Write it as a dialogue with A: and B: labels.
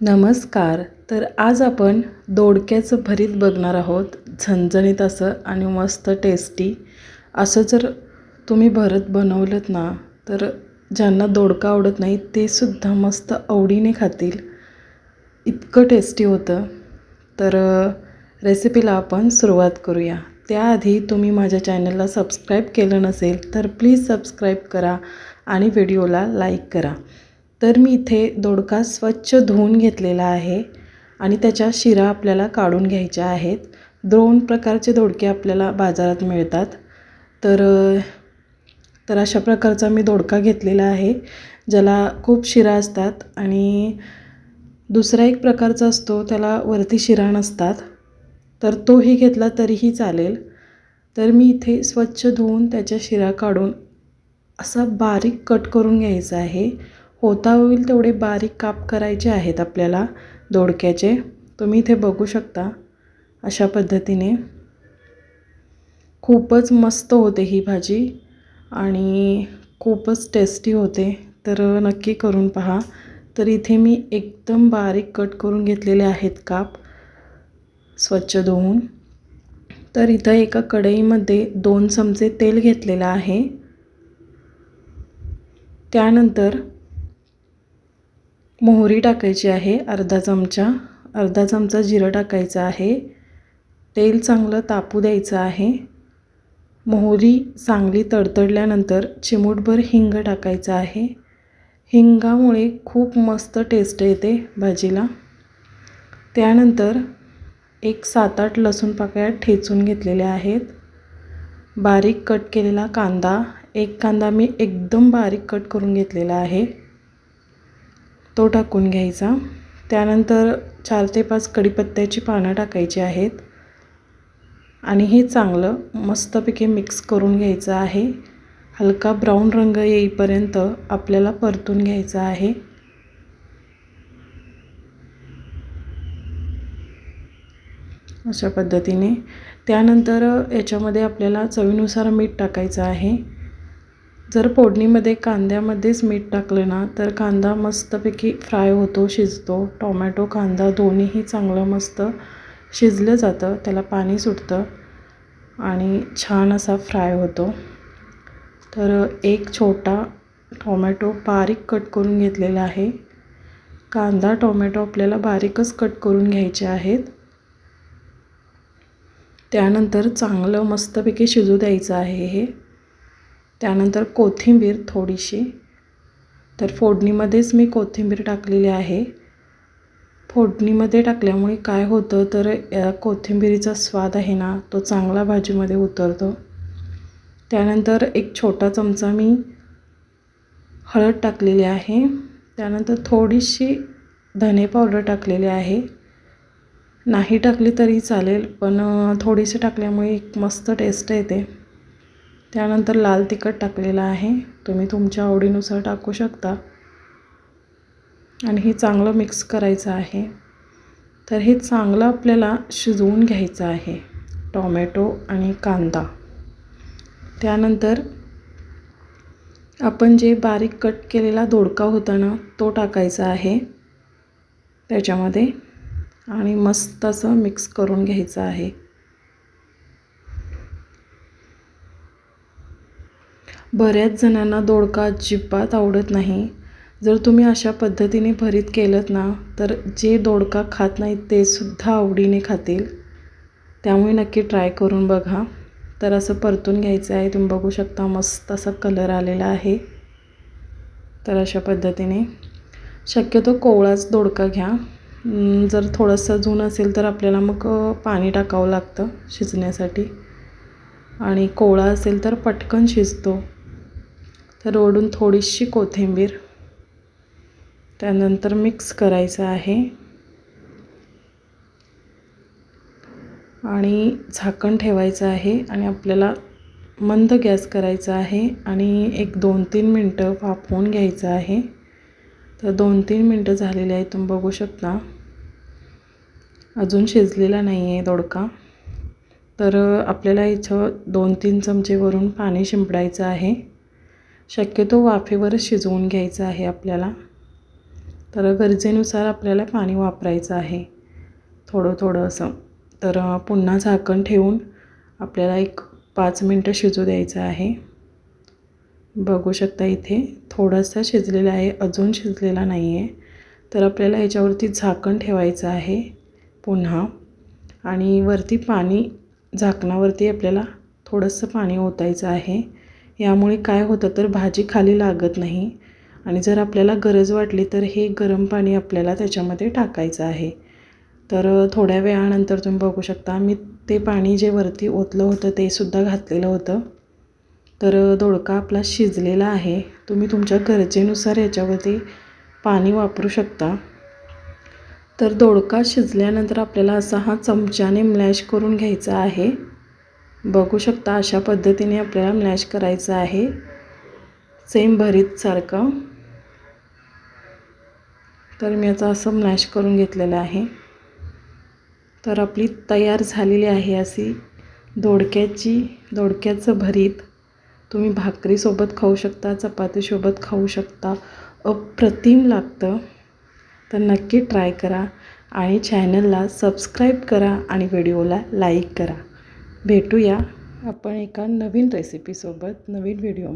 A: नमस्कार. तर आज आपण दोडक्याचं भरीत बघणार आहोत. झणझणीत असं आणि मस्त टेस्टी असं जर तुम्ही भरत बनवलं ना तर ज्यांना दोडका आवडत नाही ते सुद्धा मस्त आवडीने खातील. इतकं टेस्टी होतं. तर रेसिपीला आपण सुरुवात करूया. त्याआधी तुम्ही माझ्या चॅनलला सबस्क्राईब केलं नसेल तर प्लीज सबस्क्राईब करा आणि व्हिडिओला लाईक करा. तर मी इथे दोडका स्वच्छ धुवून घेतलेला आहे आणि त्याच्या शिरा आपल्याला काढून घ्यायच्या आहेत. दोन प्रकारचे दोडके आपल्याला बाजारात मिळतात. तर तर अशा प्रकारचा मी दोडका घेतलेला आहे ज्याला खूप शिरा असतात आणि दुसरा एक प्रकारचा असतो त्याला वरती शिरा नसतात. तर तोही घेतला तरीही चालेल. तर मी इथे स्वच्छ धुवून त्याच्या शिरा काढून असा बारीक कट करून घ्यायचा आहे. होता होईल तेवढे बारीक काप करायचे आहेत आपल्याला दोडक्याचे. तुम्ही इथे बघू शकता अशा पद्धतीने. खूपच मस्त होते ही भाजी आणि खूपच टेस्टी होते. तर नक्की करून पहा. तर इथे मी एकदम बारीक कट करून घेतलेले आहेत काप स्वच्छ धुवून. तर इथं एका कढईमध्ये दोन चमचे तेल घेतलेलं आहे. त्यानंतर मोहरी टाकायची आहे अर्धा चमचा. अर्धा चमचा जिरं टाकायचं आहे. तेल चांगलं तापू द्यायचं आहे. मोहरी चांगली तडतडल्यानंतर चिमूटभर हिंग टाकायचं आहे. हिंगामुळे खूप मस्त टेस्ट येते भाजीला. त्यानंतर एक सात आठ लसूण पाकळ्या ठेचून घेतलेल्या आहेत. बारीक कट केलेला कांदा. एक कांदा मी एकदम बारीक कट करून घेतलेला आहे. तो टाकून घ्यायचा. त्यानंतर चार ते पाच कढीपत्त्याची पानं टाकायची आहेत. आणि हे चांगलं मस्तपैकी मिक्स करून घ्यायचं आहे. हलका ब्राऊन रंग येईपर्यंत आपल्याला परतून घ्यायचा आहे. अशा पद्धतीने. त्यानंतर याच्यामध्ये आपल्याला चवीनुसार मीठ टाकायचं आहे. जर फोडणीमध्ये कांद्यामध्येच मीठ टाकलं ना तर कांदा मस्तपैकी फ्राय होतो शिजतो. टोमॅटो कांदा दोन्हीही चांगलं मस्त शिजलं जातं त्याला पाणी सुटतं आणि छान असा फ्राय होतो. तर एक छोटा टोमॅटो बारीक कट करून घेतलेला आहे. कांदा टोमॅटो आपल्याला बारीकच कट करून घ्यायचे आहेत. त्यानंतर चांगलं मस्तपैकी शिजू द्यायचं आहे हे. त्यानंतर कोथिंबीर थोडीशी. तर फोडणीमध्येच मी कोथिंबीर टाकलेली आहे. फोडणीमध्ये टाकल्यामुळे काय होतं तर या कोथिंबीरीचा स्वाद आहे ना तो चांगला भाजीमध्ये उतरतो. त्यानंतर एक छोटा चमचा मी हळद टाकलेली आहे. त्यानंतर थोडीशी धने पावडर टाकलेली आहे. नाही टाकली तरी चालेल पण थोडीशी टाकल्यामुळे एक मस्त टेस्ट येते. त्यानंतर लाल तिखट टाकलेलं आहे. तुम्ही तुमच्या आवडीनुसार टाकू शकता. आणि हे चांगलं मिक्स करायचं आहे. तर हे चांगलं आपल्याला शिजवून घ्यायचं आहे. टॉमॅटो आणि कांदा. त्यानंतर आपण जे बारीक कट केलेला दोडका होता ना तो टाकायचा आहे. त्याच्यामध्ये आणि मस्त असं मिक्स करून घ्यायचं आहे. बऱ्याच जणांना दोडका अजिबात आवडत नाही. जर तुम्ही अशा पद्धतीने भरीत केलं ना तर जे दोडका खात नाहीत ते सुद्धा आवडीने खातील. त्यामुळे नक्की ट्राय करून बघा. तर असं परतून घ्यायचं आहे. तुम्ही बघू शकता मस्त असा कलर आलेला आहे. तर अशा पद्धतीने. शक्यतो कोवळाच दोडका घ्या. जर थोडंसं जून असेल तर आपल्याला मग पाणी टाकावं लागतं शिजण्यासाठी. आणि कोवळा असेल तर पटकन शिजतो. तर ओढून थोडीशी कोथिंबीर. त्यानंतर मिक्स करायचं आहे. आणि झाकण ठेवायचं आहे आणि आपल्याला मंद गॅस करायचा आहे आणि एक दोन तीन मिनटं वाफवून घ्यायचं आहे. तर दोन तीन मिनटं झालेले आहे तुम्ही बघू शकता. अजून शिजलेला नाही आहे दोडका. तर आपल्याला इथं दोन तीन चमचे वरून पाणी शिंपडायचं आहे. शक्यतो वाफेवरच शिजवून घ्यायचं आहे आपल्याला. तर गरजेनुसार आपल्याला पाणी वापरायचं आहे. थोडं थोडं असं. तर पुन्हा झाकण ठेवून आपल्याला एक पाच मिनटं शिजू द्यायचं आहे. बघू शकता इथे थोडासा शिजलेला आहे अजून शिजलेला नाही आहे तर आपल्याला ह्याच्यावरती झाकण ठेवायचं आहे पुन्हा. आणि वरती पाणी झाकणावरती आपल्याला थोडंसं पाणी ओतायचं आहे. यामुळे काय होतं तर भाजी खाली लागत नाही आणि जर आपल्याला गरज वाटली तर हे गरम पाणी आपल्याला त्याच्यामध्ये टाकायचं आहे. तर थोड्या वेळानंतर तुम्ही बघू शकता मी ते पाणी जे वरती ओतलं होतं ते सुद्धा घातलेलं होतं. तर दोडका आपला शिजलेला आहे. तुम्ही तुमच्या गरजेनुसार याच्यावरती पाणी वापरू शकता. तर दोडका शिजल्यानंतर आपल्याला असा हा चमच्याने मॅश करून घ्यायचा आहे. बघू शकता अशा पद्धतीने आपल्याला मॅश करायचं आहे. सेम भरीतसारखं तर मी याचा असं मॅश करून घेतलेलं आहे. तर आपली तयार झालेली आहे अशी दोडक्याची दोडक्याचं भरीत. तुम्ही भाकरीसोबत खाऊ शकता चपातीसोबत खाऊ शकता. अप्रतिम लागतं. तर नक्की ट्राय करा आणि चॅनलला सबस्क्राईब करा आणि व्हिडिओला लाईक करा. भेटूया. आपण एका नवीन रेसिपीसोबत नवीन व्हिडिओ